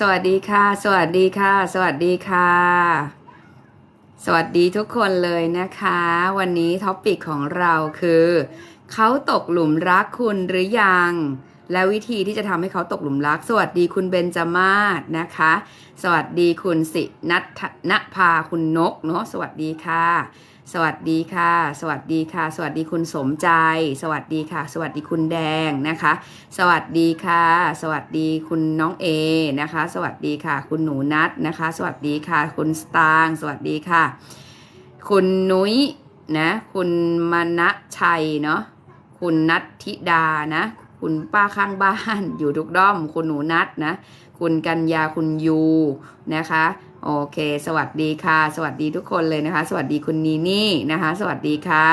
สวัสดีค่ะ สวัสดีค่ะ สวัสดีค่ะ สวัสดีทุกคนเลยนะคะ วันนี้ท็อปปิกของเราคือ เขาตกหลุมรักคุณหรือยัง และวิธีที่จะทำให้เขาตกหลุมรัก สวัสดีคุณเบนจามาศนะคะ สวัสดีคุณสินัทณภาคุณนกเนาะสวัสดีค่ะ สวัสดีค่ะ สวัสดีค่ะ สวัสดีคุณสมใจ สวัสดีค่ะ สวัสดีคุณแดงนะคะ สวัสดีค่ะ สวัสดีคุณน้องเอนะคะ สวัสดีค่ะ คุณหนูนัทนะคะ สวัสดีค่ะ คุณสตางสวัสดีค่ะ คุณนุ้ยนะคุณมณชัยเนาะคุณนัทธิดานะ คุณป้าข้างบ้านอยู่ทุกด้อม คุณหนูนัทนะ คุณกัญญาคุณยูนะคะ โอเค สวัสดีค่ะ สวัสดีทุกคนเลยนะคะ สวัสดีคุณนีนี่นะคะ สวัสดีค่ะ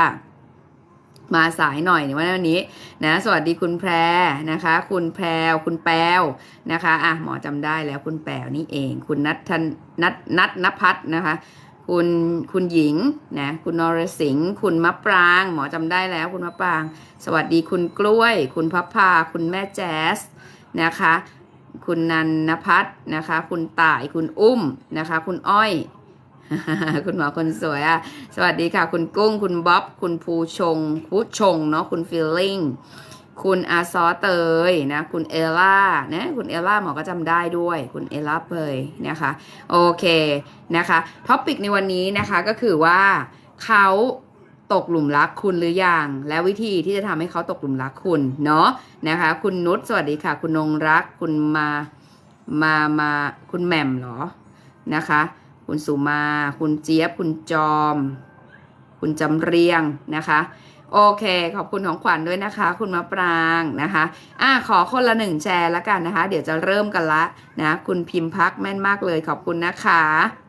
มาสายหน่อยในวันนี้นะ สวัสดีคุณแพรนะคะ คุณแพรวคุณแปวนะคะอะหมอจำได้แล้วคุณแปวนี่เอง คุณนัทธนนัทนัทนภัทรนะคะ คุณคุณหญิงนะคุณนรสิงห์คุณมะปราง หมอจำได้แล้วคุณมะปราง สวัสดีคุณกล้วย คุณพับพาคุณแม่แจ๊สนะคะ คุณนันนพัฒน์นะคะ คุณต่ายคุณอุ้มนะคะ คุณอ้อย คุณหมอคนสวยอะสวัสดีค่ะ คุณกุ้ง คุณบ๊อบ คุณภูชงผู้ชงเนาะคุณฟิลลิ่งคุณอาซอเตยนะ คุณเอล่านะคุณเอล่าหมอก็จำได้ด้วย คุณเอล่าเปยนะคะ โอเคนะคะท็อปิกในวันนี้นะคะก็คือว่าเขา ตกหลุมรักคุณหรืออยัง และวิธีที่จะทำให้เขาตกหลุมรักคุณเนาะนะคะ คุณนุชสวัสดีค่ะ คุณนงรัก คุณมามามาคุณแหม่มเหรอนะคะ คุณสุมา คุณเจี๊ยบ คุณจอม คุณจำเรียงนะคะโอเค ขอบคุณของขวัญด้วยนะคะ คุณมะปรางนะคะอะขอคนละหนึ่งแชร์แล้วกันนะคะ เดี๋ยวจะเริ่มกันละนะ คุณพิมพ์พักแม่นมากเลยขอบคุณนะคะ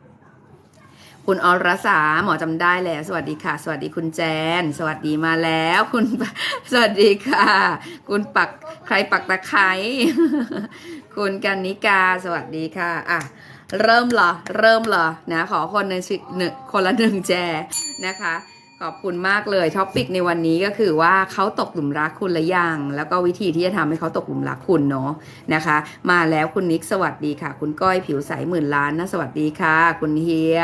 คุณอรสาหมอจำได้แล้ว สวัสดีค่ะ สวัสดีคุณแจน สวัสดีมาแล้ว คุณสวัสดีค่ะ คุณปักใครปักตะไคร้คุณกันนิกา สวัสดีค่ะอะเริ่มเหรอ เริ่มเหรอนะ ขอคนในสิหนึ่งคนละหนึ่งแจนะคะ ขอบคุณมากเลยท็อปิกในวันนี้ก็คือว่าเขาตกหลุมรักคุณหรือยัง แล้วก็วิธีที่จะทำให้เขาตกหลุมรักคุณเนาะนะคะ มาแล้วคุณนิกสวัสดีค่ะ คุณก้อยผิวใสหมื่นล้านนะสวัสดีค่ะ คุณเฮีย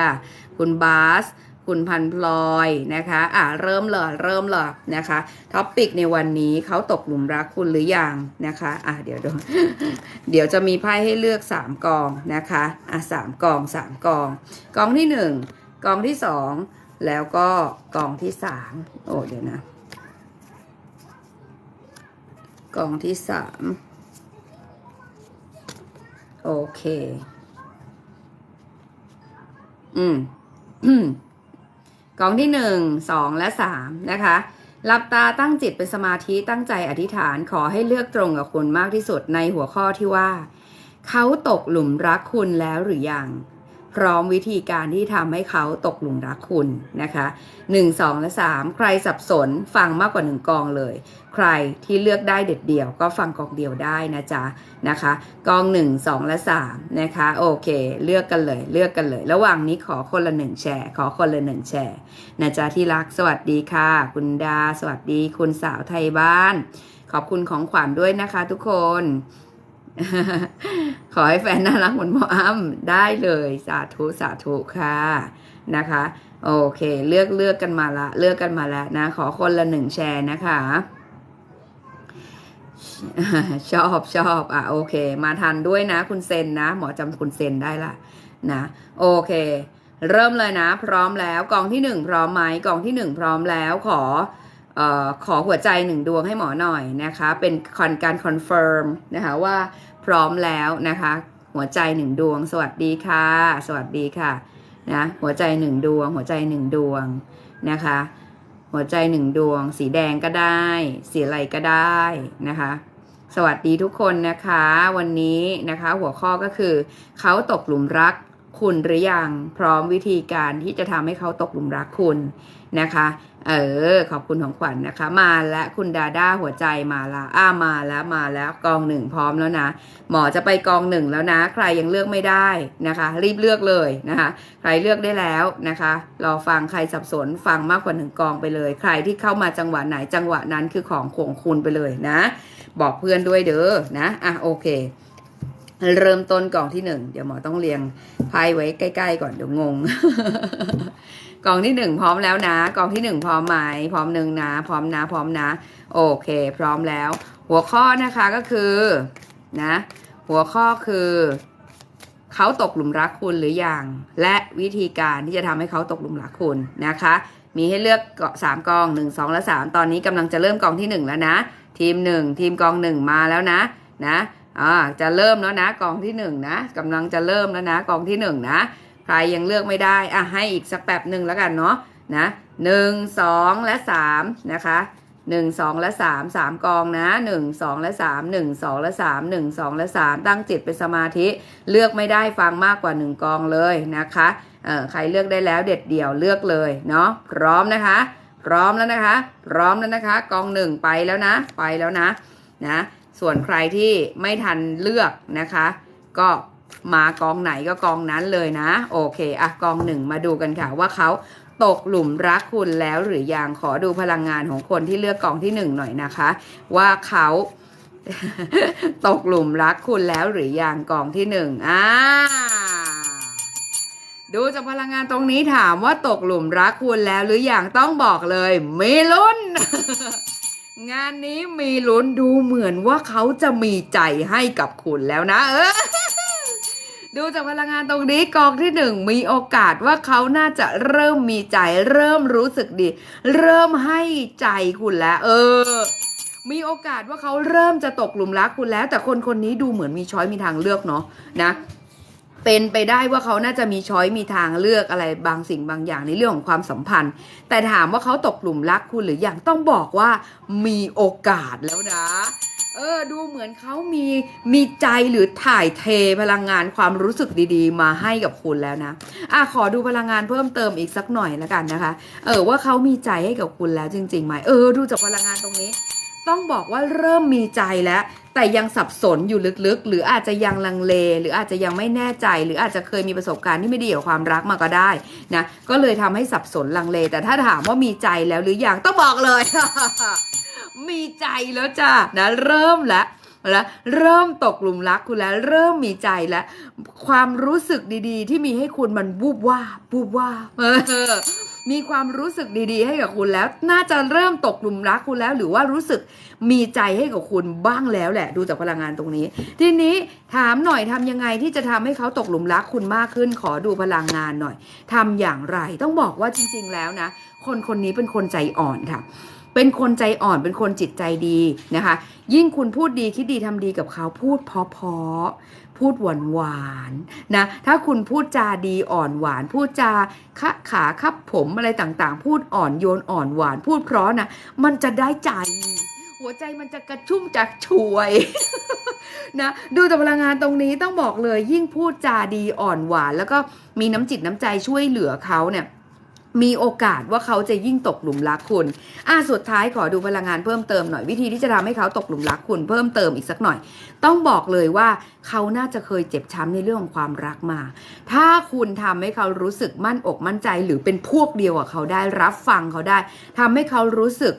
คุณบาส คุณพันพลอยนะคะ อะเริ่มเลยเริ่มเลยนะคะ ท็อปิกในวันนี้เขาตกหลุมรักคุณหรือยังนะคะ อะเดี๋ยวดูเดี๋ยวจะมีไพ่ให้เลือกสามกองนะคะ อะสามกองสามกอง กองที่หนึ่งกองที่สองแล้วก็กองที่สามโอ้เดี๋ยวนะ กองที่สามโอเค อืม กองที่หนึ่งสองและสามนะคะหลับตาตั้งจิตเป็นสมาธิตั้งใจอธิษฐานขอให้เลือกตรงกับคุณมากที่สุดในหัวข้อที่ว่า เขาตกหลุมรักคุณแล้วหรือยัง พร้อมวิธีการที่ทำให้เขาตกหลุมรักคุณนะคะหนึ่งสองและสามใครสับสนฟังมากกว่าหนึ่งกองเลย ใครที่เลือกได้เด็ดเดี่ยว ก็ฟังกองเดียวได้นะจ๊ะนะคะ กองหนึ่งสองและสามนะคะโอเค เลือกกันเลยเลือกกันเลย ระหว่างนี้ขอคนละหนึ่งแชร์ ขอคนละหนึ่งแชร์นะจ๊ะที่รักสวัสดีค่ะ คุณดา สวัสดี คุณสาวไทยบ้าน ขอบคุณของขวัญด้วยนะคะทุกคน ขอให้แฟนน่ารักเหมือนหมออ้ำได้เลยสาธุสาธุค่ะนะคะ โอเค เลือกเลือกกันมาละเลือกกันมาแล้วนะ ขอคนละหนึ่งแชร์นะคะชอบชอบอะโอเค มาทันด้วยนะ คุณเซนนะ หมอจำคุณเซนได้ละนะโอเค เริ่มเลยนะ พร้อมแล้วกองที่หนึ่งพร้อมไหมกองที่หนึ่งพร้อมแล้วขอ ออขอหัวใจหนึ่งดวงให้หมอหน่อยนะคะ เป็นคอนการคอนเฟิร์มนะคะว่าพร้อมแล้วนะคะ หัวใจหนึ่งดวง สวัสดีค่ะ สวัสดีค่ะนะหัวใจหนึ่งดวง หัวใจหนึ่งดวงนะคะ หัวใจหนึ่งดวง สีแดงก็ได้ สีอะไรก็ได้นะคะ สวัสดีทุกคนนะคะ วันนี้นะคะ หัวข้อก็คือเขาตกหลุมรักคุณหรือยังพร้อมวิธีการที่จะทำให้เขาตกหลุมรักคุณนะคะ เออ ขอบคุณของขวัญนนะคะ มาแล้วคุณดาด้าหัวใจมาละอ้ามาแล้วมาแล้วกองหนึ่งพร้อมแล้วนะ หมอจะไปกองหนึ่งแล้วนะ ใครยังเลือกไม่ได้นะคะ รีบเลือกเลยนะคะ ใครเลือกได้แล้วนะคะรอฟังใครสับสนฟังมากกว่าหนึ่งกองไปเลย ใครที่เข้ามาจังหวะไหนจังหวะนั้นคือของของคุณไปเลยนะ บอกเพื่อนด้วยเด้อนะอะโอเค เริ่มต้นกองที่หนึ่งเดี๋ยวหมอต้องเรียงไพ่ไว้ใกล้ ๆ ก่อนเดี๋ยวงง กล่องที่หนึ่งพร้อมแล้วนะ กล่องที่หนึ่งพร้อมไหมพร้อมหนึ่งนะ พร้อมนะ พร้อมนะ โอเค พร้อมแล้ว หัวข้อนะคะก็คือนะ หัวข้อคือเขาตกหลุมรักคุณหรืออยังและวิธีการที่จะทำให้เขาตกหลุมรักคุณนะคะ มีให้เลือกเกาะสามกองหนึ่งสองและสามตอนนี้กำลังจะเริ่มกองที่หนึ่งแล้วนะ ทีมหนึ่งทีมกองหนึ่งมาแล้วนะนะอ่าจะเริ่มแล้วนะกองที่หนึ่งนะกำลังจะเริ่มแล้วนะกองที่หนึ่งนะ ใครยังเลือกไม่ได้อะให้อีกสักแป๊บหนึ่งแล้วกันเนาะนะหนึ่งสองและสามนะคะหนึ่งสองและสามสามกองนะหนึ่งสองและสามหนึ่งสองและสามหนึ่งสองและสามตั้งจิตเป็นสมาธิเลือกไม่ได้ฟังมากกว่าหนึ่งกองเลยนะคะเอ่อใครเลือกได้แล้วเด็ดเดี่ยวเลือกเลยเนาะพร้อมนะคะ พร้อมแล้วนะคะ พร้อมแล้วนะคะ กองหนึ่งไปแล้วนะ ไปแล้วนะนะ ส่วนใครที่ไม่ทันเลือกนะคะ ก็ มากองไหนก็กองนั้นเลยนะ โอเคอะกองหนึ่งมาดูกันค่ะว่าเขาตกหลุมรักคุณแล้วหรือยังขอดูพลังงานของคนที่เลือกกองที่หนึ่งหน่อยนะคะ ว่าเขาตกหลุมรักคุณแล้วหรือยังกองที่หนึ่งอ่าดูจากพลังงานตรงนี้ถามว่าตกหลุมรักคุณแล้วหรือยังต้องบอกเลยมีลุ้น งานนี้มีลุ้นดูเหมือนว่าเขาจะมีใจให้กับคุณแล้วนะ เออ ดูจากพลังงานตรงนี้กองที่หนึ่งมีโอกาสว่าเขาน่าจะเริ่มมีใจ เริ่มรู้สึกดี เริ่มให้ใจคุณแล้ว เออ มีโอกาสว่าเขาเริ่มจะตกหลุมรักคุณแล้ว แต่คนคนนี้ดูเหมือนมีช้อยมีทางเลือกเนาะนะเป็นไปได้ว่าเขาน่าจะมีช้อยมีทางเลือกอะไรบางสิ่งบางอย่างในเรื่องของความสัมพันธ์ แต่ถามว่าเขาตกหลุมรักคุณหรือยังต้องบอกว่ามีโอกาสแล้วนะ เออดูเหมือนเขามีมีใจหรือถ่ายเทพลังงานความรู้สึกดีๆ มาให้กับคุณแล้วนะอะขอดูพลังงานเพิ่มเติมอีกสักหน่อยละกันนะคะ เออว่าเขามีใจให้กับคุณแล้วจริงๆไหมเออดูจากพลังงานตรงนี้ ต้องบอกว่าเริ่มมีใจแล้ว แต่ยังสับสนอยู่ลึกๆ หรืออาจจะยังลังเล หรืออาจจะยังไม่แน่ใจ หรืออาจจะเคยมีประสบการณ์ที่ไม่ดีกับความรักมาก็ได้นะก็เลยทำให้สับสนลังเล แต่ถ้าถามว่ามีใจแล้วหรือยังต้องบอกเลย มีใจแล้วจ้ะนะเริ่มแล้วแล้วเริ่มตกหลุมรักคุณแล้วเริ่มมีใจแล้ว ความรู้สึกดีๆ ที่มีให้คุณมันบูบว่าบูบว่าเออมีความรู้สึกดีๆ ให้กับคุณแล้ว น่าจะเริ่มตกหลุมรักคุณแล้ว หรือว่ารู้สึกมีใจให้กับคุณบ้างแล้วแหละ ดูจากพลังงานตรงนี้ ทีนี้ถามหน่อยทำยังไงที่จะทำให้เขาตกหลุมรักคุณมากขึ้น ขอดูพลังงานหน่อยทำอย่างไรต้องบอกว่าจริง ๆ แล้วนะ คนคนนี้เป็นคนใจอ่อนค่ะ เป็นคนใจอ่อนเป็นคนจิตใจดีนะคะ ยิ่งคุณพูดดีคิดดีทำดีกับเขาพูดเพาะๆพูดหวานหวานนะถ้าคุณพูดจาดีอ่อนหวาน พูดจาคะขาคับผมอะไรต่างๆ พูดอ่อนโยนอ่อนหวาน พูดเพราะนะมันจะได้ใจ หัวใจมันจะกระชุ่มจากช่วยนะดูแต่พลังงานตรงนี้ต้องบอกเลยยิ่งพูดจาดีอ่อนหวาน แล้วก็มีน้ำจิตน้ำใจช่วยเหลือเขาเนี่ย มีโอกาสว่าเขาจะยิ่งตกหลุมรักคุณอะสุดท้ายขอดูพลังงานเพิ่มเติมหน่อยวิธีที่จะทำให้เขาตกหลุมรักคุณเพิ่มเติมอีกสักหน่อย ต้องบอกเลยว่าเขาน่าจะเคยเจ็บช้ำในเรื่องของความรักมา ถ้าคุณทำให้เขารู้สึกมั่นอกมั่นใจ หรือเป็นพวกเดียวกับเขาได้รับฟังเขาได้ทำให้เขารู้สึก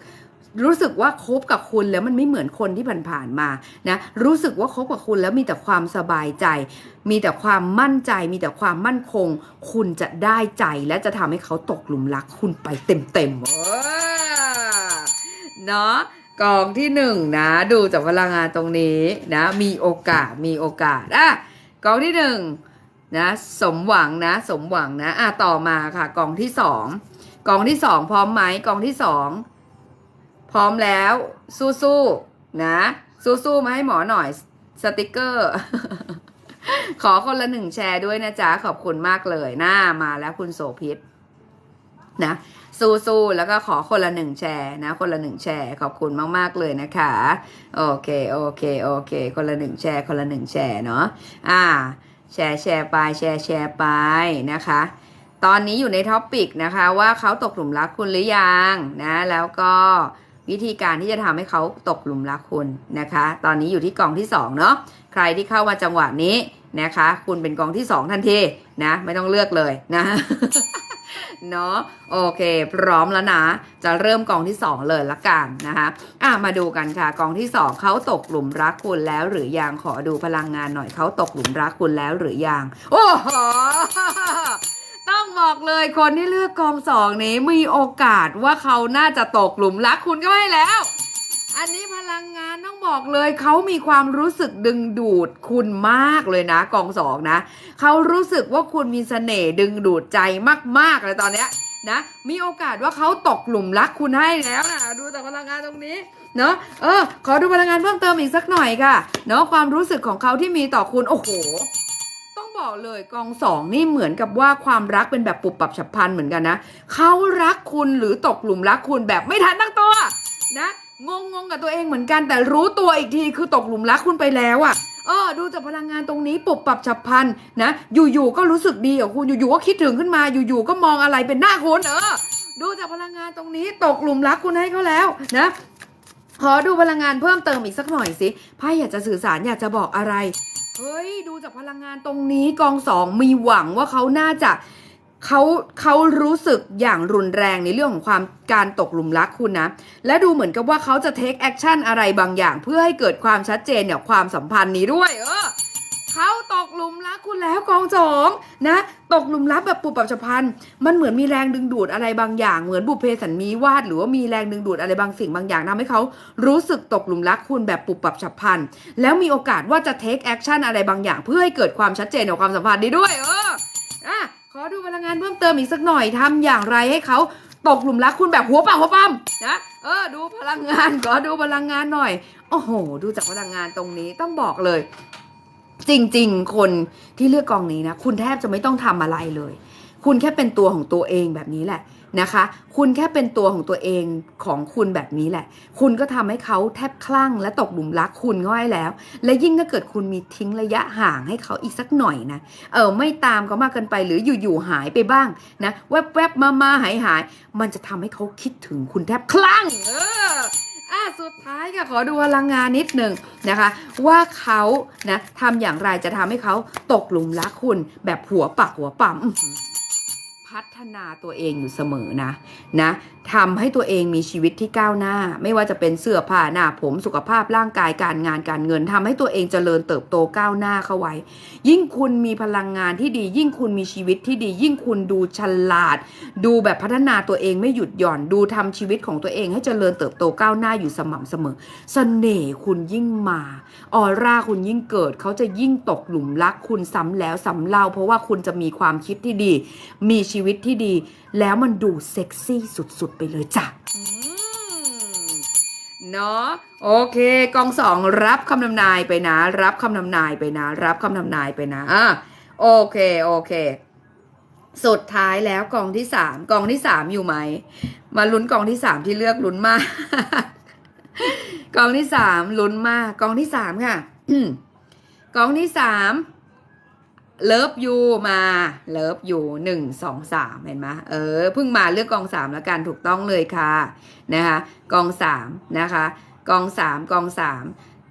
รู้สึกว่าคบกับคุณแล้วมันไม่เหมือนคนที่ผ่านๆมานะรู้สึกว่าคบกับคุณแล้วมีแต่ความสบายใจ มีแต่ความมั่นใจ มีแต่ความมั่นคง คุณจะได้ใจและจะทำให้เขาตกหลุมรักคุณไปเต็มๆเออเนาะกองที่หนึ่งนะ ดูจากพลังงานตรงนี้นะ มีโอกาสมีโอกาสอะกองที่หนึ่งนะสมหวังนะ สมหวังนะอะต่อมาค่ะกองที่สองกองที่สองพร้อมไหมกองที่สอง พร้อมแล้วสู้ๆนะ สู้ๆมาให้หมอหน่อยสติกเกอร์ ขอคนละหนึ่งแชร์ด้วยนะจ๊ะ ขอบคุณมากเลยหน้ามาแล้วคุณโสพิษนะสู้ๆแล้วก็ขอคนละหนึ่งแชร์นะ คนละหนึ่งแชร์ ขอบคุณมากๆเลยนะคะ โอเคโอเคโอเค คนละหนึ่งแชร์ คนละหนึ่งแชร์เนาะอ่า แชร์แชร์ไปแชร์แชร์ไปนะคะ ตอนนี้อยู่ในท็อปปิกนะคะ ว่าเขาตกหลุมรักคุณหรือยังนะ แล้วก็ วิธีการที่จะทำให้เขาตกหลุมรักคุณนะคะ ตอนนี้อยู่ที่กองที่สองเนาะใครที่เข้ามาจังหวะนี้นะคะ คุณเป็นกองที่สองทันทีนะ ไม่ต้องเลือกเลยนะเนาะโอเค พร้อมแล้วนะ จะเริ่มกองที่ 2 เลยละกันนะคะอะมาดูกันค่ะกองที่ 2เขาตกหลุมรักคุณแล้วหรือยังขอดูพลังงานหน่อยเขาตกหลุมรักคุณแล้วหรือยังโอ้โห บอกเลยคนที่เลือกกองสองนี้มีโอกาสว่าเขาน่าจะตกหลุมรักคุณก็ไม่แล้ว อันนี้พลังงานต้องบอกเลย เขามีความรู้สึกดึงดูดคุณมากเลยนะ กองสองนะ เขารู้สึกว่าคุณมีเสน่ห์ดึงดูดใจมากๆเลยตอนเนี้ยนะมีโอกาสว่าเขาตกหลุมรักคุณให้แล้วนะดูจากพลังงานตรงนี้เนาะเออ ขอดูพลังงานเพิ่มเติมอีกสักหน่อยค่ะเนาะความรู้สึกของเขาที่มีต่อคุณโอ้โห ต้องบอกเลยกองสองนี่เหมือนกับว่าความรักเป็นแบบปุบปับฉับพลันเหมือนกันนะเขารักคุณหรือตกหลุมรักคุณแบบไม่ทันตั้งตัวนะงงงๆกับตัวเองเหมือนกันแต่รู้ตัวอีกทีคือตกหลุมรักคุณไปแล้วอะ่ะเออดูจากพลังงานตรงนี้ปุบปับฉับพลันนะ อยู่ๆก็รู้สึกดีกับคุณอยู่ๆก็คิดถึงขึ้นมาอยู่ๆก็มองอะไรเป็นหน้าคุณเออดูจากพลังงานตรงนี้ตกหลุมรักคุณให้เขาแล้วนะขอดูพลังงานเพิ่มเติมอีกสักหน่อยสิไพ่อยากจะสื่อสารอยากจะบอกอะไร เฮ้ย ดูจากพลังงานตรงนี้กองสองมีหวังว่าเขาน่าจะเขาเขารู้สึกอย่างรุนแรงในเรื่องของความการตกหลุมรักคุณนะ และดูเหมือนกับว่าเขาจะเทคแอคชั่นอะไรบางอย่าง เพื่อให้เกิดความชัดเจนเนี่ยความสัมพันธ์นี้ด้วย เออ เขาตกหลุมรักคุณแล้วกองสองนะ ตกหลุมรักแบบปุบปับฉับพลัน มันเหมือนมีแรงดึงดูดอะไรบางอย่าง เหมือนบุพเพสันนีวาดหรือว่ามีแรงดึงดูดอะไรบางสิ่งบางอย่างทำให้เขารู้สึกตกหลุมรักคุณแบบปุบปับฉับพลัน แล้วมีโอกาสว่าจะเทคแอคชั่นอะไรบางอย่าง เพื่อให้เกิดความชัดเจนของความสัมพันธ์นี้ด้วย เอออะขอดูพลังงานเพิ่มเติมอีกสักหน่อยทำอย่างไรให้เขาตกหลุมรักคุณแบบหัวปักหัวปั๊มนะเออ ดูพลังงานขอดูพลังงานหน่อย โอ้โห ดูจากพลังงานตรงนี้ต้องบอกเลย จริง ๆ คนที่เลือกกองนี้นะ คุณแทบจะไม่ต้องทำอะไรเลย คุณแค่เป็นตัวของตัวเองแบบนี้แหละนะคะ คุณแค่เป็นตัวของตัวเองของคุณแบบนี้แหละ คุณก็ทำให้เขาแทบคลั่งและตกหลุมรักคุณก็ให้แล้ว และยิ่งถ้าเกิดคุณมีทิ้งระยะห่างให้เขาอีกสักหน่อยนะ เออไม่ตามเขามากเกินไปหรืออยู่ๆหายไปบ้างนะ แวบๆมาๆหายหายๆมันจะทำให้เขาคิดถึงคุณแทบคลั่ง เออ อะสุดท้ายค่ะขอดูพลังงานนิดหนึ่งนะคะ ว่าเขานะทำอย่างไรจะทำให้เขาตกหลุมรักคุณแบบหัวปักหัวปั๊ม พัฒนาตัวเองอยู่เสมอนะนะทำให้ตัวเองมีชีวิตที่ก้าวหน้า ไม่ว่าจะเป็นเสื้อผ้าหน้าผมสุขภาพร่างกายการงานการเงินทำให้ตัวเองเจริญเติบโตก้าวหน้าเข้าไว้ ยิ่งคุณมีพลังงานที่ดี ยิ่งคุณมีชีวิตที่ดี ยิ่งคุณดูฉลาด ดูแบบพัฒนาตัวเองไม่หยุดหย่อนดูทำชีวิตของตัวเองให้เจริญเติบโตก้าวหน้าอยู่สม่ำเสมอเสน่ห์คุณยิ่งมาออร่าคุณยิ่งเกิดเขาจะยิ่งตกหลุมรักคุณซ้ำแล้วซ้ำเล่า เพราะว่าคุณจะมีความคิดที่ดี มีชีวิตที่ดี แล้วมันดูเซ็กซี่สุดๆ ไปเลยจ้ะเนาะโอเค กองสองรับคำนำนายไปนะ รับคำนำนายไปนะ รับคำนำนายไปนะอะโอเค โอเค สุดท้ายแล้วกองที่สามกองที่สามอยู่ไหม มาลุ้นกองที่สามที่เลือกลุ้นมาก กองที่สามลุ้นมาก กองที่สามค่ะกองที่สาม เลิฟยูมาเลิฟยูหนึ่งสองสามเห็นไหมเออเพิ่งมาเลือกกองสามแล้วกันถูกต้องเลยค่ะนะคะกองสามนะคะกองสามกองสาม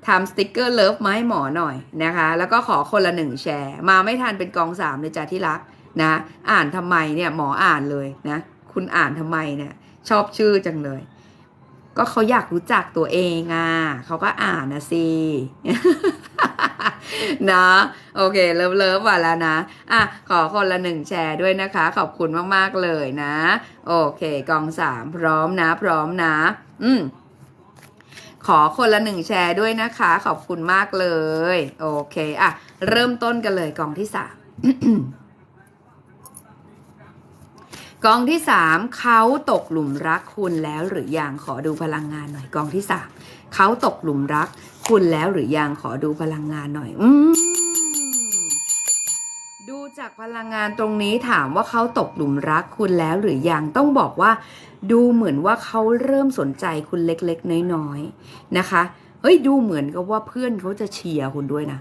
ทำสติกเกอร์เลิฟมาให้หมอหน่อยนะคะ แล้วก็ขอคนละหนึ่งแชร์ มาไม่ทันเป็นกองสามเลยจ้ะที่รักนะอ่านทำไมเนี่ยหมออ่านเลยนะคุณอ่านทำไมเนี่ยชอบชื่อจังเลย ก็เขาอยากรู้จักตัวเองอะเขาก็อ่านนะสิ นะ โอเค เลิฟเลิฟมาแล้วนะ อะ ขอคนละหนึ่งแชร์ด้วยนะคะ ขอบคุณมาก ๆ เลยนะ โอเค กองสามพร้อมนะ พร้อมนะ อืมขอคนละหนึ่งแชร์ด้วยนะคะ ขอบคุณมากเลย โอเค อะ เริ่มต้นกันเลยกองที่สาม กองที่สามเขาตกหลุมรักคุณแล้วหรือยังขอดูพลังงานหน่อยกองที่สามเขาตกหลุมรักคุณแล้วหรือยังขอดูพลังงานหน่อย อืมดูจากพลังงานตรงนี้ถามว่าเขาตกหลุมรักคุณแล้วหรือยังต้องบอกว่า ดูเหมือนว่าเขาเริ่มสนใจคุณเล็กๆ น้อยๆนะคะ เฮ้ยดูเหมือนกับว่าเพื่อนเขาจะเชียร์คุณด้วยนะ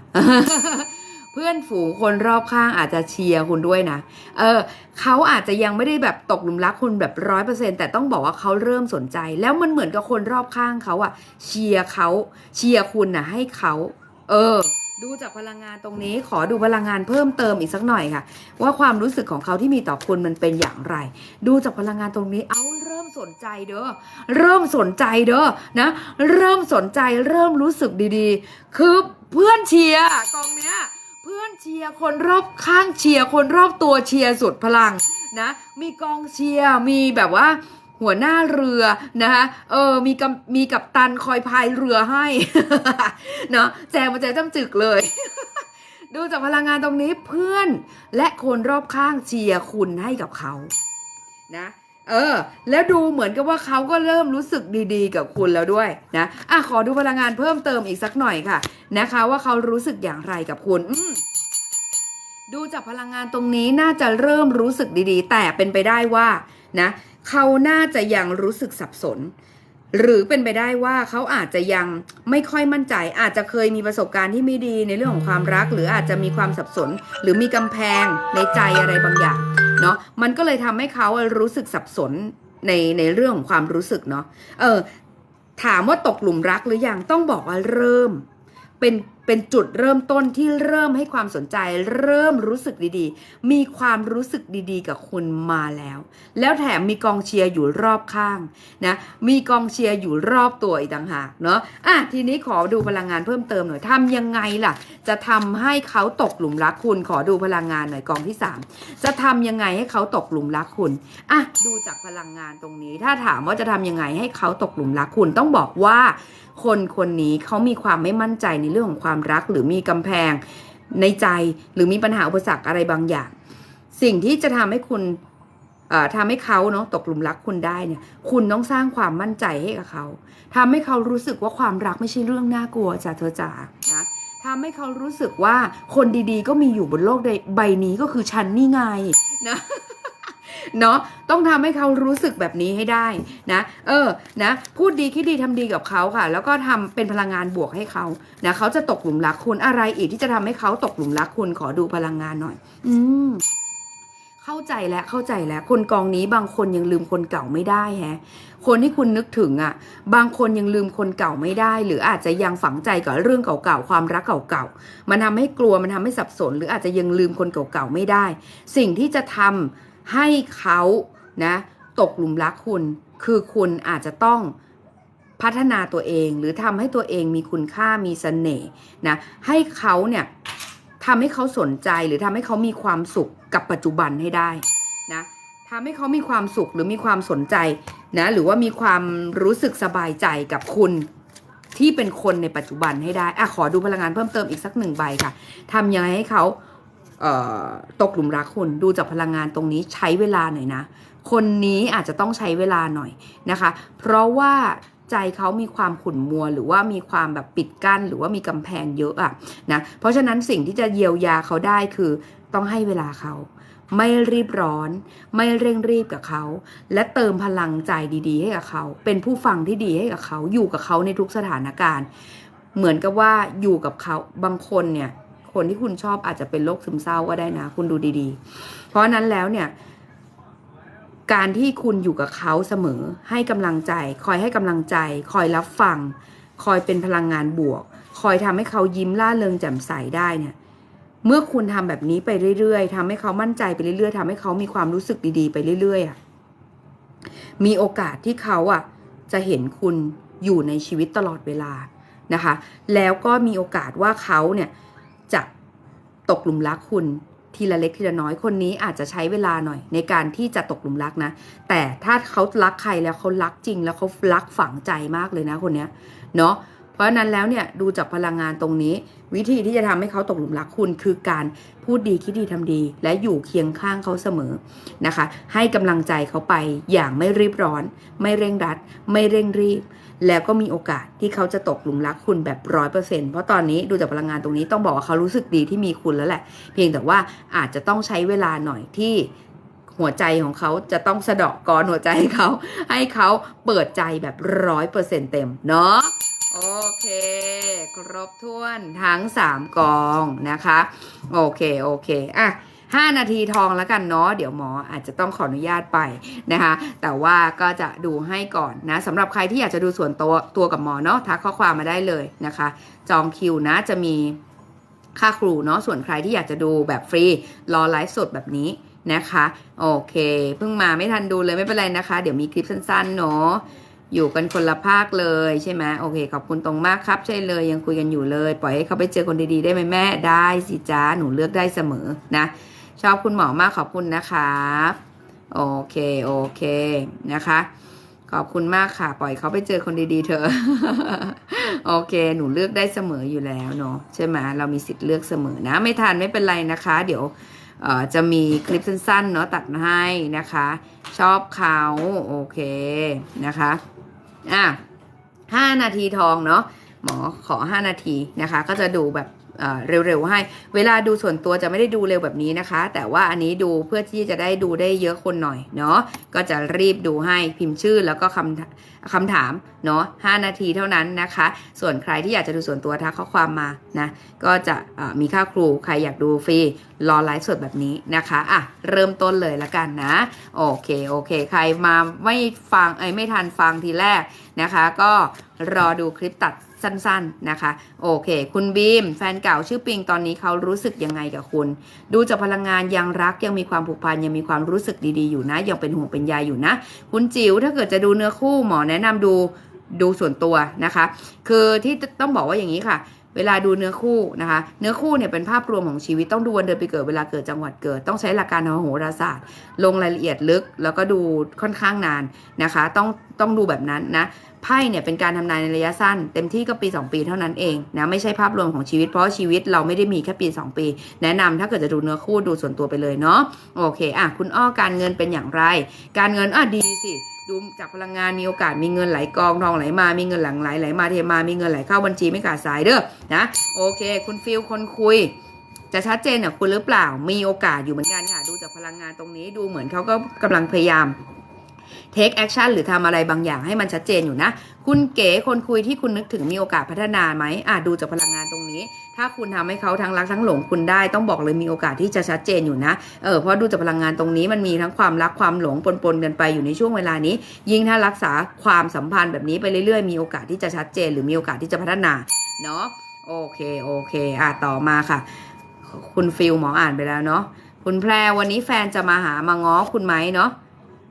เพื่อนฝูงคนรอบข้างอาจจะเชียร์คุณด้วยนะ เออเขาอาจจะยังไม่ได้แบบตกหลุมรักคุณแบบร้อยเปอร์เซ็นแต่ต้องบอกว่าเขาเริ่มสนใจ แล้วมันเหมือนกับคนรอบข้างเขาอะเชียร์เขาเชียร์คุณนะให้เขา เออ ดูจากพลังงานตรงนี้ขอดูพลังงานเพิ่มเติมอีกสักหน่อยค่ะ ว่าความรู้สึกของเขาที่มีต่อคุณมันเป็นอย่างไร ดูจากพลังงานตรงนี้เอาเริ่มสนใจเด้อเริ่มสนใจเด้อนะ เริ่มสนใจเริ่มรู้สึกดีๆ คือเพื่อนเชียร์กองเนี้ย พื่อนเชียร์คนรอบข้างเชียร์คนรอบตัวเชียร์สุดพลังนะ มีกองเชียร์มีแบบว่าหัวหน้าเรือนะคะเออมีกับมีกับตันคอยพายเรือให้เนาะแจงมาแจงจ้ำจึกเลย ดูจากพลังงานตรงนี้เพื่อนและคนรอบข้างเชียร์คุณให้กับเขานะ เออ แล้วดูเหมือนกับว่าเขาก็เริ่มรู้สึกดีๆ กับคุณแล้วด้วยนะอะขอดูพลังงานเพิ่มเติมอีกสักหน่อยค่ะ นะคะ ว่าเขารู้สึกอย่างไรกับคุณอืดูจากพลังงานตรงนี้น่าจะเริ่มรู้สึกดีๆ แต่เป็นไปได้ว่านะเขาน่าจะยังรู้สึกสับสน หรือเป็นไปได้ว่าเขาอาจจะยังไม่ค่อยมั่นใจ อาจจะเคยมีประสบการณ์ที่ไม่ดีในเรื่องของความรัก หรืออาจจะมีความสับสน หรือมีกำแพงในใจอะไรบางอย่างเนาะมันก็เลยทำให้เขารู้สึกสับสนในในเรื่องของความรู้สึกเนาะเออถามว่าตกหลุมรักหรือยังต้องบอกว่าเริ่ม เป็นเป็นจุดเริ่มต้นที่เริ่มให้ความสนใจ เริ่มรู้สึกดีๆ มีความรู้สึกดีๆ กับคุณมาแล้ว แล้วแถมมีกองเชียร์อยู่รอบข้างนะมีกองเชียร์อยู่รอบตัวอีกต่างหากเนาะอะทีนี้ขอดูพลังงานเพิ่มเติมหน่อยทำยังไงล่ะ จะทำให้เขาตกหลุมรักคุณ ขอดูพลังงานหน่อยกองที่สามจะทำยังไงให้เขาตกหลุมรักคุณอะดูจากพลังงานตรงนี้ ถ้าถามว่าจะทำยังไงให้เขาตกหลุมรักคุณต้องบอกว่า คนคนนี้เขามีความไม่มั่นใจในเรื่องของความรักหรือมีกำแพงในใจหรือมีปัญหาอุปสรรคอะไรบางอย่าง สิ่งที่จะทำให้คุณเอ่อทำให้เขาเนาะตกหลุมรักคุณได้เนี่ยคุณต้องสร้างความมั่นใจให้กับเขาทำให้เขารู้สึกว่าความรักไม่ใช่เรื่องน่ากลัวจ้ะเธอจ๋านะทำให้เขารู้สึกว่าคนดีๆ ก็มีอยู่บนโลกใบนี้ก็คือฉันนี่ไงนะ เนาะต้องทำให้เขารู้สึกแบบนี้ให้ได้นะ เออนะพูดดีคิดดีทำดีกับเขาค่ะ แล้วก็ทำเป็นพลังงานบวกให้เขานะเขาจะตกหลุมรักคุณอะไรอีกที่จะทำให้เขาตกหลุมรักคุณขอดูพลังงานหน่อย อืมเข้าใจแล้วเข้าใจแล้ว คนกองนี้บางคนยังลืมคนเก่าไม่ได้แฮะ คนที่คุณนึกถึงอะ บางคนยังลืมคนเก่าไม่ได้ หรืออาจจะยังฝังใจกับเรื่องเก่าๆความรักเก่าๆมันทำให้กลัวมันทำให้สับสน หรืออาจจะยังลืมคนเก่าๆไม่ได้ สิ่งที่จะทำ ให้เขานะตกหลุมรักคุณ คือคุณอาจจะต้องพัฒนาตัวเองหรือทำให้ตัวเองมีคุณค่ามีเสน่ห์นะให้เขาเนี่ยทำให้เขาสนใจหรือทำให้เขามีความสุขกับปัจจุบันให้ได้นะทำให้เขามีความสุขหรือมีความสนใจนะหรือว่ามีความรู้สึกสบายใจกับคุณที่เป็นคนในปัจจุบันให้ได้อะขอดูพลังงานเพิ่มเติมอีกสักหนึ่งใบค่ะทำยังไงให้เขา ตกหลุมรักคุณดูจากพลังงานตรงนี้ใช้เวลาหน่อยนะ คนนี้อาจจะต้องใช้เวลาหน่อยนะคะ เพราะว่าใจเขามีความขุ่นมัว หรือว่ามีความแบบปิดกั้น หรือว่ามีกำแพงเยอะอะนะเพราะฉะนั้นสิ่งที่จะเยียวยาเขาได้คือต้องให้เวลาเขาไม่รีบร้อน ไม่เร่งรีบกับเขา และเติมพลังใจดีๆ ให้กับเขา เป็นผู้ฟังที่ดีให้กับเขา อยู่กับเขาในทุกสถานการณ์ เหมือนกับว่าอยู่กับเขาบางคนเนี่ย คนที่คุณชอบอาจจะเป็นโรคซึมเศร้าก็ได้นะ คุณดูดีๆ เพราะนั้นแล้วเนี่ย การที่คุณอยู่กับเขาเสมอ ให้กำลังใจ คอยให้กำลังใจ คอยรับฟัง คอยเป็นพลังงานบวก คอยทำให้เขายิ้มล่าเริงแจ่มใสได้เนี่ยเมื่อคุณทำแบบนี้ไปเรื่อยๆทำให้เขามั่นใจไปเรื่อยๆทำให้เขามีความรู้สึกดีๆ ไปเรื่อยๆอะ มีโอกาสที่เขาอะ จะเห็นคุณอยู่ในชีวิตตลอดเวลานะคะ แล้วก็มีโอกาสว่าเขาเนี่ย จะตกหลุมรักคุณทีละเล็กทีละน้อยคนนี้อาจจะใช้เวลาหน่อย ในการที่จะตกหลุมรักนะ แต่ถ้าเขารักใครแล้วเขารักจริง แล้วเขารักฝังใจมากเลยนะคนเนี้ยเนาะเพราะนั้นแล้วเนี่ยดูจากพลังงานตรงนี้ วิธีที่จะทำให้เขาตกหลุมรักคุณ คือการพูดดีคิดดีทำดี และอยู่เคียงข้างเขาเสมอนะคะ ให้กำลังใจเขาไปอย่างไม่รีบร้อน ไม่เร่งรัด ไม่เร่งรีบ แล้วก็มีโอกาสที่เขาจะตกหลุมรักคุณแบบร้อยเปอร์เซ็นเพราะตอนนี้ดูจากพลังงานตรงนี้ต้องบอกว่าเขารู้สึกดีที่มีคุณแล้วแหละ เพียงแต่ว่าอาจจะต้องใช้เวลาหน่อยที่หัวใจของเขาจะต้องสะดาะกรหัวใจให้เขา ให้เขาเปิดใจแบบร้อยเปอร์เซ็นเต็มเนาะโอเค ครบถ้วนทั้ง 3 กองนะคะ โอเค โอเค อะ ห้านาทีทองแล้วกันเนาะเดี๋ยวหมออาจจะต้องขออนุญาตไปนะคะ แต่ว่าก็จะดูให้ก่อนนะสำหรับใครที่อยากจะดูส่วนตัวตัวกับหมอเนาะทักข้อความมาได้เลยนะคะ จองคิวนะจะมีค่าครูเนาะส่วนใครที่อยากจะดูแบบฟรีรอไลฟ์สดแบบนี้นะคะ โอเค เพิ่งมาไม่ทันดูเลยไม่เป็นไรนะคะ เดี๋ยวมีคลิปสั้นๆเนาะอยู่กันคนละภาคเลยใช่ไหมโอเค ขอบคุณตรงมากครับ ใช่เลยยังคุยกันอยู่เลย ปล่อยให้เขาไปเจอคนดีๆได้ไหมแม่ได้สิจ้าหนูเลือกได้เสมอนะ ชอบคุณหมอมากขอบคุณนะครับโอเคโอเคนะคะ ขอบคุณมากค่ะ ปล่อยเขาไปเจอคนดีๆเถอโอเค หนูเลือกได้เสมออยู่แล้วเนาะใช่ไหมเรามีสิทธิ์เลือกเสมอนะ ไม่ทันไม่เป็นไรนะคะ เดี๋ยวจะมีคลิปสั้นๆเนาะตัดมาให้นะคะ ชอบเขาโอเคนะคะอะห้านาทีทองเนาะหมอขอห้านาทีนะคะ ก็จะดูแบบ เร็วๆให้ เวลาดูส่วนตัวจะไม่ได้ดูเร็วแบบนี้นะคะ แต่ว่าอันนี้ดูเพื่อที่จะได้ดูได้เยอะคนหน่อยเนาะก็จะรีบดูให้พิมพ์ชื่อแล้วก็คำคำถามเนาะ5นาทีเท่านั้นนะคะ ส่วนใครที่อยากจะดูส่วนตัวทักข้อความมานะก็จะมีค่าครูใครอยากดูฟรีรอไลฟ์สดแบบนี้นะคะอะเริ่มต้นเลยละกันนะ โอเคโอเค ใครมาไม่ฟังเอ้ไม่ทันฟังทีแรกนะคะ ก็รอดูคลิปตัด สั้นๆนะคะ โอเค คุณบีม แฟนเก่าชื่อปิงตอนนี้เขารู้สึกยังไงกับคุณ ดูจากพลังงานยังรักยังมีความผูกพันยังมีความรู้สึกดีๆอยู่นะ ยังเป็นห่วงเป็นใยอยู่นะ คุณจิ๋วถ้าเกิดจะดูเนื้อคู่หมอแนะนำดูดูส่วนตัวนะคะ คือที่ต้องบอกว่าอย่างนี้ค่ะ เวลาดูเนื้อคู่นะคะ เนื้อคู่เนี่ยเป็นภาพรวมของชีวิตต้องดูวันเดือนปีเกิดเวลาเกิดจังหวัดเกิด ต้องใช้หลักการโหราศาสตร์ ลงรายละเอียดลึก แล้วก็ดูค่อนข้างนานนะคะ ต้องต้องดูแบบนั้นนะไพ่เนี่ยเป็นการทำนายในระยะสั้น เต็มที่ก็ปี 2 ปีเท่านั้นเองนะไม่ใช่ภาพรวมของชีวิตเพราะชีวิตเราไม่ได้มีแค่ปี 2 ปี แนะนำถ้าเกิดจะดูเนื้อคู่ดูส่วนตัวไปเลยเนาะโอเคอะคุณอ้อการเงินเป็นอย่างไร การเงินอะดีสิ ดูจากพลังงานมีโอกาสมีเงินไหลกองทองไหลมา มีเงินหลังไหลไหลมาเทมา มีเงินไหลเข้าบัญชีไม่ขาดสายเด้อนะ โอเค คุณฟิลคนคุย จะชัดเจนกับคุณหรือเปล่า มีโอกาสอยู่เหมือนกันค่ะ ดูจากพลังงานตรงนี้ดูเหมือนเขาก็กำลังพยายาม take action หรือทำอะไรบางอย่างให้มันชัดเจนอยู่นะ คุณเก๋คนคุยที่คุณนึกถึงมีโอกาสพัฒนาไหมอะดูจากพลังงานตรงนี้ ถ้าคุณทำให้เขาทั้งรักทั้งหลงคุณได้ต้องบอกเลยมีโอกาสที่จะชัดเจนอยู่นะเออเพราะดูจากพลังงานตรงนี้มันมีทั้งความรักความหลงปนๆกันไปอยู่ในช่วงเวลานี้ ยิ่งถ้ารักษาความสัมพันธ์แบบนี้ไปเรื่อยๆ มีโอกาสที่จะชัดเจน หรือมีโอกาสที่จะพัฒนาเนาะโอเคโอเคอะต่อมาค่ะ คุณฟิลหมออ่านไปแล้วเนาะคุณแพรวันนี้แฟนจะมาหามาง้อคุณไหมเนาะ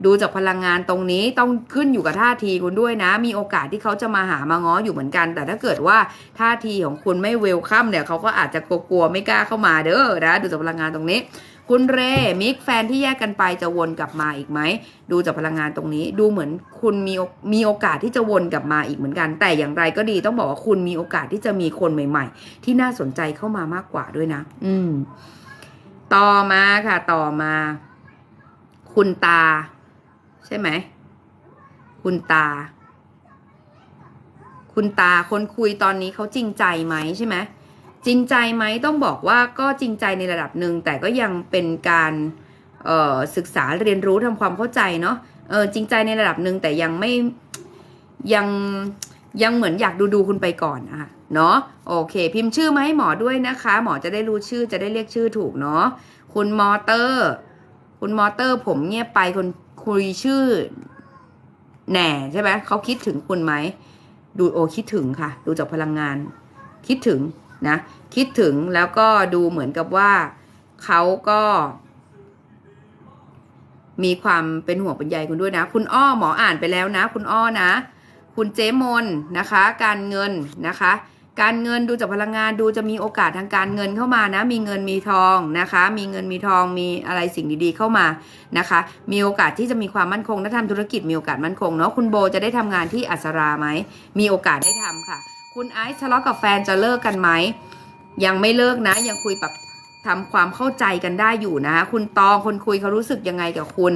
ดูจากพลังงานตรงนี้ต้องขึ้นอยู่กับท่าทีคุณด้วยนะ มีโอกาสที่เขาจะมาหามาง้ออยู่เหมือนกัน แต่ถ้าเกิดว่าท่าทีของคุณไม่เวลคัมเนี่ยเขาก็อาจจะกลัวๆไม่กล้าเข้ามาเด้อนะดูจากพลังงานตรงนี้ คุณเรมิกแฟนที่แยกกันไปจะวนกลับมาอีกไหมดูจากพลังงานตรงนี้ ดูเหมือนคุณมีมีโอกาสที่จะวนกลับมาอีกเหมือนกัน แต่อย่างไรก็ดีต้องบอกว่าคุณมีโอกาสที่จะมีคนใหม่ ๆ ที่น่าสนใจเข้ามามากกว่าด้วยนะ อืม ต่อมาค่ะ ต่อมา คุณตา ช่ไหม คุณตา คุณตาคนคุยตอนนี้เขาจริงใจไหมใช่ไหมจริงใจไหมต้องบอกว่าก็จริงใจในระดับหนึ่งแต่ก็ยังเป็นการศึกษาเรียนรู้ทำความเข้าใจเนาะเออจริงใจในระดับหนึ่งแต่ยังไม่ยังยังเหมือนอยากดูดูคุณไปก่อนอะเนาะโอเค พิมพ์ชื่อมาให้หมอด้วยนะคะ หมอจะได้รู้ชื่อจะได้เรียกชื่อถูกเนาะคุณมอเตอร์ คุณมอเตอร์ ผมเงียบไปคน คุยชื่อแหน่ใช่ไหมเขาคิดถึงคุณไหม ดูโอคิดถึงค่ะ ดูจากพลังงาน คิดถึงนะ คิดถึงแล้วก็ดูเหมือนกับว่าเขาก็ มีความเป็นห่วงเป็นใยคุณด้วยนะ คุณอ้อหมออ่านไปแล้วนะ คุณอ้อนะ คุณเจมนนะคะ การเงินนะคะ การเงินดูจากพลังงานดูจะมีโอกาสทางการเงินเข้ามานะ มีเงินมีทองนะคะ มีเงินมีทองมีอะไรสิ่งดีๆเข้ามานะคะ มีโอกาสที่จะมีความมั่นคงถ้าทำธุรกิจมีโอกาสมั่นคงเนาะคุณโบจะได้ทำงานที่อัสราไหมมีโอกาสได้ทำค่ะ คุณไอซ์ทะเลาะกับแฟนจะเลิกกันไหมยังไม่เลิกนะ ยังคุยแบบทำความเข้าใจกันได้อยู่นะคะคุณตองคนคุยเขารู้สึกยังไงกับคุณ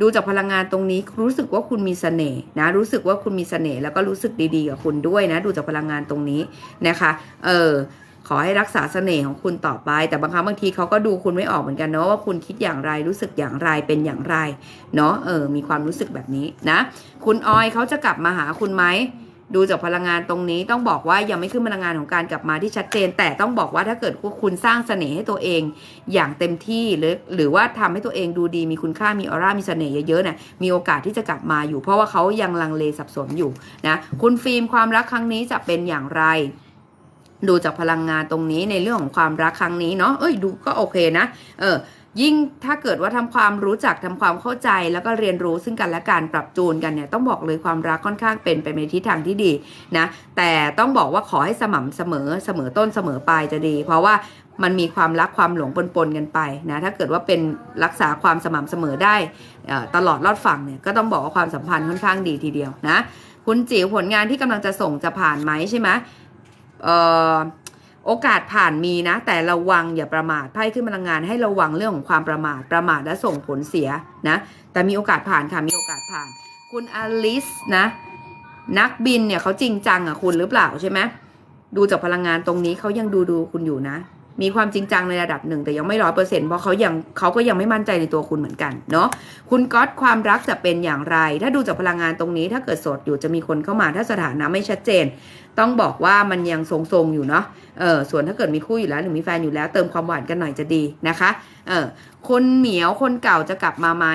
ดูจากพลังงานตรงนี้รู้สึกว่าคุณมีเสน่ห์นะ รู้สึกว่าคุณมีเสน่ห์แล้วก็รู้สึกดีๆกับคุณด้วยนะ ดูจากพลังงานตรงนี้นะคะ เออขอให้รักษาเสน่ห์ของคุณต่อไป แต่บางครั้งบางทีเขาก็ดูคุณไม่ออกเหมือนกันเนาะว่าคุณคิดอย่างไรรู้สึกอย่างไรเป็นอย่างไรเนาะเออมีความรู้สึกแบบนี้นะ คุณออยเขาจะกลับมาหาคุณไหม ดูจากพลังงานตรงนี้ต้องบอกว่ายังไม่ขึ้นพลังงานของการกลับมาที่ชัดเจน แต่ต้องบอกว่าถ้าเกิดว่าคุณสร้างเสน่ห์ให้ตัวเองอย่างเต็มที่หรือหรือว่าทำให้ตัวเองดูดีมีคุณค่ามีออร่ามีเสน่ห์เยอะๆเนี่ยมีโอกาสที่จะกลับมาอยู่ เพราะว่าเขายังลังเลสับสนอยู่นะคุณฟิล์มความรักครั้งนี้จะเป็นอย่างไร ดูจากพลังงานตรงนี้ในเรื่องของความรักครั้งนี้เนาะ เอ้ยดูก็โอเคนะ เออ ยิ่งถ้าเกิดว่าทำความรู้จักทำความเข้าใจแล้วก็เรียนรู้ซึ่งกันและการปรับจูนกันเนี่ยต้องบอกเลยความรักค่อนข้างเป็นไปในทิศทางที่ดีนะ แต่ต้องบอกว่าขอให้สม่ำเสมอเสมอต้นเสมอปลายจะดี เพราะว่ามันมีความรักความหลงปนๆกันไปนะถ้าเกิดว่าเป็นรักษาความสม่ำเสมอได้ตลอดรอดฝั่งเนี่ยก็ต้องบอกว่าความสัมพันธ์ค่อนข้างดีทีเดียวนะคุณจิ๋วผลงานที่กำลังจะส่งจะผ่านไหมใช่ไหม โอกาสผ่านมีนะ แต่ระวังอย่าประมาทไพ่ขึ้นพลังงานให้ระวังเรื่องของความประมาทประมาทและส่งผลเสียนะ แต่มีโอกาสผ่านค่ะมีโอกาสผ่าน คุณอลิสนะ นักบินเนี่ยเขาจริงจังอะคุณหรือเปล่าใช่ไหมดูจากพลังงานตรงนี้เขายังดูดูคุณอยู่นะ มีความจริงจังในระดับหนึ่งแต่ยังไม่ร้อยเปอร์เซ็นต์เพราะเขายังเขาก็ยังไม่มั่นใจในตัวคุณเหมือนกันเนาะคุณก๊อตความรักจะเป็นอย่างไร ถ้าดูจากพลังงานตรงนี้ ถ้าเกิดโสดอยู่จะมีคนเข้ามาถ้าสถานะไม่ชัดเจน ต้องบอกว่ามันยังทรงๆอยู่เนาะเออส่วนถ้าเกิดมีคู่อยู่แล้วหรือมีแฟนอยู่แล้วเติมความหวานกันหน่อยจะดีนะคะเออคนเหมียวคนเก่าจะกลับมาไหม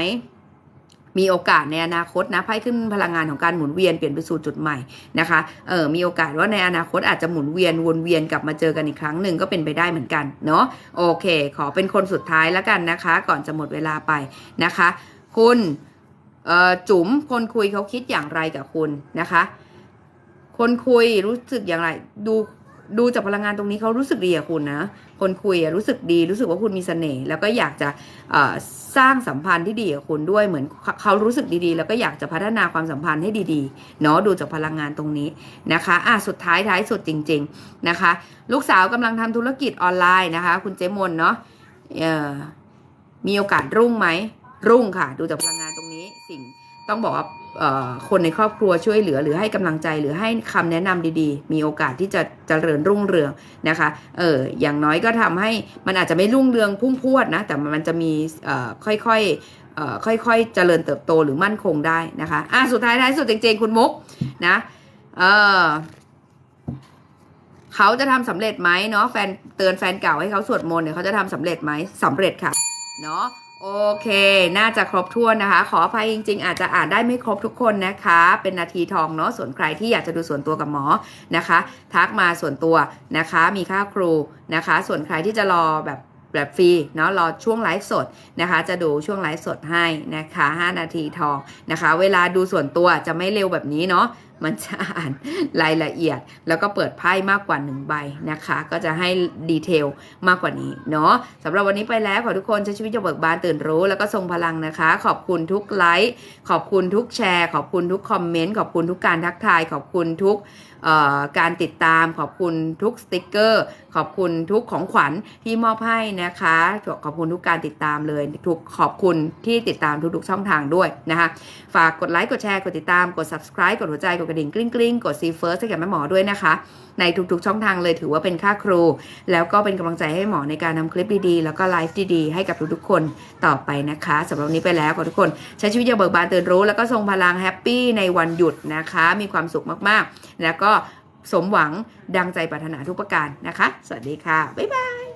มีโอกาสในอนาคตนะไพ่ขึ้นพลังงานของการหมุนเวียนเปลี่ยนไปสู่จุดใหม่นะคะเออมีโอกาสว่าในอนาคตอาจจะหมุนเวียนวนเวียนกลับมาเจอกันอีกครั้งหนึ่งก็เป็นไปได้เหมือนกันเนาะโอเค ขอเป็นคนสุดท้ายแล้วกันนะคะ ก่อนจะหมดเวลาไปนะคะ คุณจุ๋มคนคุยเขาคิดอย่างไรกับคุณนะคะ คนคุยรู้สึกอย่างไร ดู ดูจากพลังงานตรงนี้เขารู้สึกดีกับคุณนะ คนคุยรู้สึกดีรู้สึกว่าคุณมีเสน่ห์แล้วก็อยากจะสร้างสัมพันธ์ที่ดีกับคุณด้วยเหมือนเขารู้สึกดีๆ แล้วก็อยากจะพัฒนาความสัมพันธ์ให้ดีๆเนาะดูจากพลังงานตรงนี้นะคะอะสุดท้ายท้ายสุดจริง ๆนะคะ ลูกสาวกำลังทำธุรกิจออนไลน์นะคะ คุณเจมนเนาะมีโอกาสรุ่งไหมรุ่งค่ะ ดูจากพลังงานตรงนี้สิ่งต้องบอกว่า คนในครอบครัวช่วยเหลือ หรือให้กำลังใจหรือให้คำแนะนำดีๆ มีโอกาสที่จะเจริญรุ่งเรืองนะคะเอออย่างน้อยก็ทำให้มันอาจจะไม่รุ่งเรืองพุ่งพรวดนะแต่มันจะมีค่อยๆค่อยๆเจริญเติบโตหรือมั่นคงได้นะคะอะสุดท้ายท้ายสุดจริงๆคุณมุกนะเออเขาจะทำสำเร็จไหมเนาะแฟนเตือนแฟนเก่าให้เขาสวดมนต์เนี่ยเขาจะทำสำเร็จไหมสำเร็จค่ะเนาะ โอเค น่าจะครบถ้วนนะคะ ขออภัยจริง ๆ อาจจะอ่านได้ไม่ครบทุกคนนะคะ เป็นนาทีทองเนาะ ส่วนใครที่อยากจะดูส่วนตัวกับหมอนะคะ ทักมาส่วนตัวนะคะ มีค่าครูนะคะ ส่วนใครที่จะรอแบบแบบฟรีเนาะรอช่วงไลฟ์สดนะคะ จะดูช่วงไลฟ์สดให้นะคะ 5 นาทีทองนะคะ เวลาดูส่วนตัวจะไม่เร็วแบบนี้เนาะ มันจะอ่านรายละเอียด แล้วก็เปิดไพ่มากกว่า1ใบนะคะ ก็จะให้ดีเทลมากกว่านี้เนาะสำหรับวันนี้ไปแล้วขอทุกคนใช้ชีวิตอย่างเบิกบานตื่นรู้ แล้วก็ทรงพลังนะคะ ขอบคุณทุกไลค์ขอบคุณทุกแชร์ ขอบคุณทุกคอมเมนต์ขอบคุณทุกการทักทาย ขอบคุณทุกการติดตามขอบคุณทุกสติกเกอร์ ขอบคุณทุกของขวัญที่มอบให้นะคะ ขอบคุณทุกการติดตามเลยทุกขอบคุณที่ติดตามทุกๆช่องทางด้วยนะคะ ฝากกดไลค์กดแชร์กดติดตามกด subscribe กดหัวใจกดกระดิ่งกลิ้งกลิ้งกด see first ให้กับแม่หมอด้วยนะคะ ในทุกๆช่องทางเลยถือว่าเป็นค่าครู แล้วก็เป็นกำลังใจให้หมอในการทำคลิปดีๆ แล้วก็ไลฟ์ดีๆ ให้กับทุกๆคนต่อไปนะคะสำหรับวันนี้ไปแล้วขอทุกคน ใช้ชีวิตอย่างเบิกบานตื่นรู้ แล้วก็ทรงพลังแฮปปี้ในวันหยุดนะคะ มีความสุขมากๆ แล้วก็สมหวังดังใจปรารถนาทุกประการนะคะ สวัสดีค่ะบ๊ายบาย